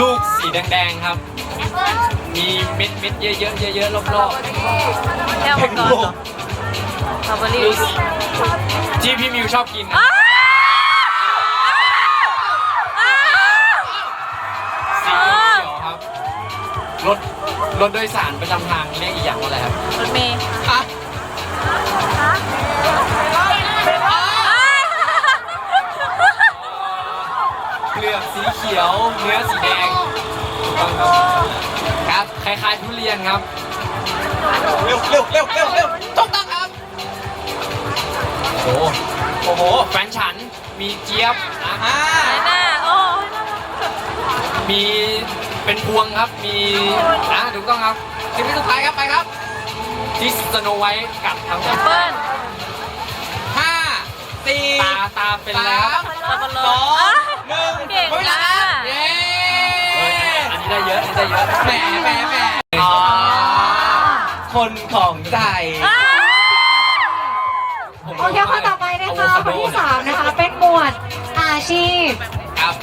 ลูกสีแดงๆครับ มีเม็ดเม็ดๆเยอะๆเยอะๆรอบแก้วๆมังกรเหรอสตรอเบอรี่ลูกที่พี่มิวชอบกินนะอ้าวอ้าว สีเขียวๆครับรถรถโดยสารประจำทางเรียกอีกอย่างว่าอะไรครับรถเมย์อะ อ้าว เปลือกสีเขียว เนื้อสีแดงถูกต้องครับครับคล้ายๆทุเรียนครับ เร็วเร็วเร็วเร็วเร็วถูกต้องครับ โอ้โหโอ้โหแฟนฉันมีเจี๊ยบนะอ่าไหนหน้าโอ้ยน่ารักมีเป็นพวงครับมีอะถูกต้องครับสิบวิสุดท้ายครับไปครับที่สโนไวท์กัดครับแอปเปิ้ลห้าสี่ตาตาเป็นอะไรครับสับปะรสดองอ้าวหนึ่งเก่งหมดเวลานะเย้เฮ้ยอันนี้ ได้เยอะอันนี้ได้เยอะแหมแหมแหมอ๋อคนของใจอ้าวผมโอเคข้อต่อไปนะคะคนที่สามนะคะเป็นหมวดอาชีพครับ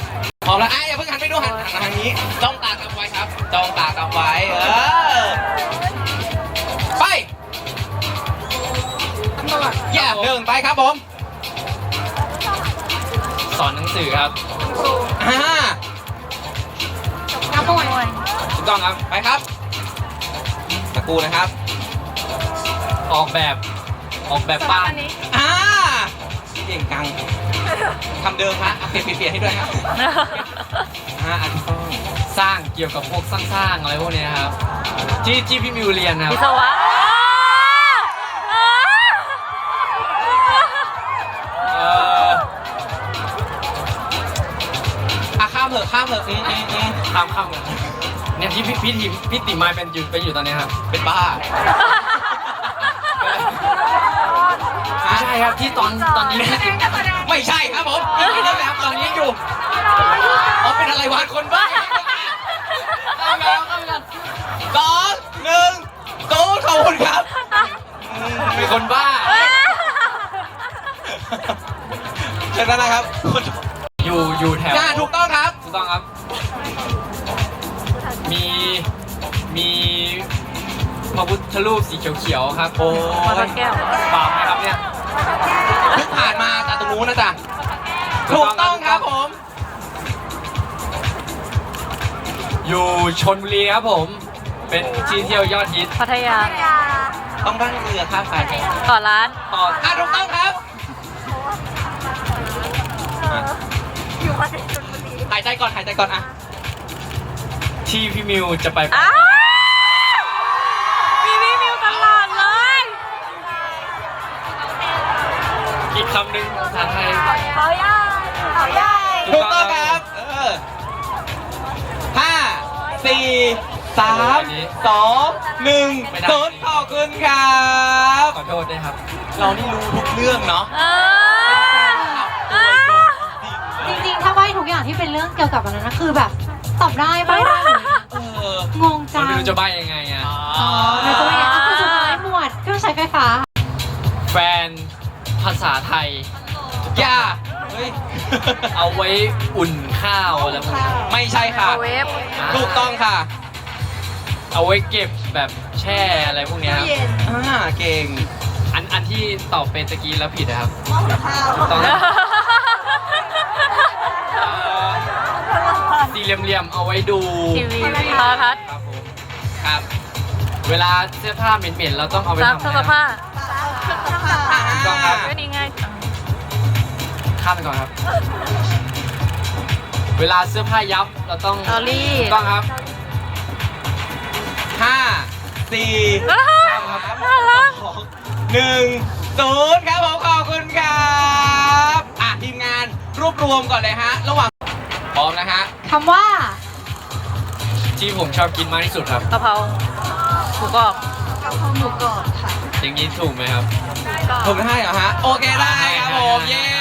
พร้อมแล้วอะอย่าเพิ่งหันไปดูหันหันมาทางนี้จ้องตากำไว้ครับจ้องตากำไว้เออไปอย่าเดินไปครับผม สอนหนังสือครับอ่าน้ำหมวด ถูกต้องครับ ไปครับ ตะกูนะครับ ออกแบบ ออกแบบบ้าน อ่าเก่งกังคำเดิมฮะเอาเปลี่ยนเปลี่ยนเปลี่ยนให้ด้วยครับอ่าอันนี้ต้องสร้างเกี่ยวกับพวกสร้างๆอะไรพวกเนี้ยครับที่ที่พี่มิวเรียนครับวิศวะอ้าวเอ่ออะข้ามเถอะข้ามเถอะอืมอืมอืมข้ามข้ามกัน เนี่ยที่พี่พี่ทีพี่ติมายเป็นอยู่ไปอยู่ตอนเนี้ยครับเป็นบ้า ไม่ใช่ครับที่ตอนตอนนี้พี่ติมไม่ใช่ครับผมอีกนิดเดียวนะครับตอนนี้อยู่อ๋อเป็นอะไรวะคนบ้าเข้าแล้วเข้ากันสองหนึ่งศูนย์ขอบคุณครับเป็นคนบ้าเชิญด้านหนะครับคนอยู่อยู่แถวน่าถูกต้องครับถูกต้องครับ มีมีพระพุทธรูปสีเขียวๆครับโอ้มาพักแก้ว บาปไหมครับเนี่ยเพิ่งผ่านมาจากตรงนู้นนะจ๊ะถูกต้องครับผม อยู่ชนบุรีครับผม เป็นที่เที่ยวยอดฮิตพัทยาต้องนั่งเรือข้ามไปต่อร้านต่ออะถูกต้องครับหายใจก่อนหายใจก่อนอะ ที่พี่มิวจะไปอ้าวมีวิวตลอดเลย อีกคำหนึ่งภาษาไทย เขาใหญ่เขาใหญ่ถูกต้องครับ เออห้าสี่สามสองหนึ่งศูนย์ขอบคุณครับ ขอโทษด้วยครับ เรานี่รู้ทุกเรื่องเนาะ เอออ้าวจริงๆ ถ้าใบทุกอย่างที่เป็นเรื่องเกี่ยวกับอันนั้นนะคือแบบตอบได้ใบได้ รางไม่รู้จะใบ้ยังไงอะอ๋อในตัวอย่างก็คือสุดท้ายหมวดเครื่องใช้ไฟฟ้า แฟนภาษาไทยอย่าเฮ้ยเอาไว้อุ่นข้าวอะไรพวกนี้ไม่ใช่ค่ะ เวฟถูกต้องค่ะ เอาไว้เก็บแบบแช่อะไรพวกเนี้ยครับอ่าเก่ง อันอันที่ตอบเป็นตะกี้แล้วผิดนะครับถูกต้องครับเอ่อสี่เหลี่ยมๆเอาไว้ดู ทีวีโทรทัศน์ ครับผมครับ เวลาเสื้อผ้าเหม็นๆเราต้องเอาไปซักทำเครื่องอะไรซักครับผ้าถูกต้องครับก็นี่ไงข้ามไปก่อนครับ เวลาเสื้อผ้ายับเราต้องลอรี่ถูกต้องครับห้าสี่อ้าวข้ามครับน่ารักสองหนึ่งศูนย์ครับผมขอบคุณครับอะทีมงานรวบรวมก่อนเลยฮะ ระหว่างพร้อมนะฮะคำว่า ที่ผมชอบกินมากที่สุดครับ กะเพราหมูกรอบอย่างนี้ถูกไหมครับถูกให้เหรอฮะ โอเคได้ครับผม เย้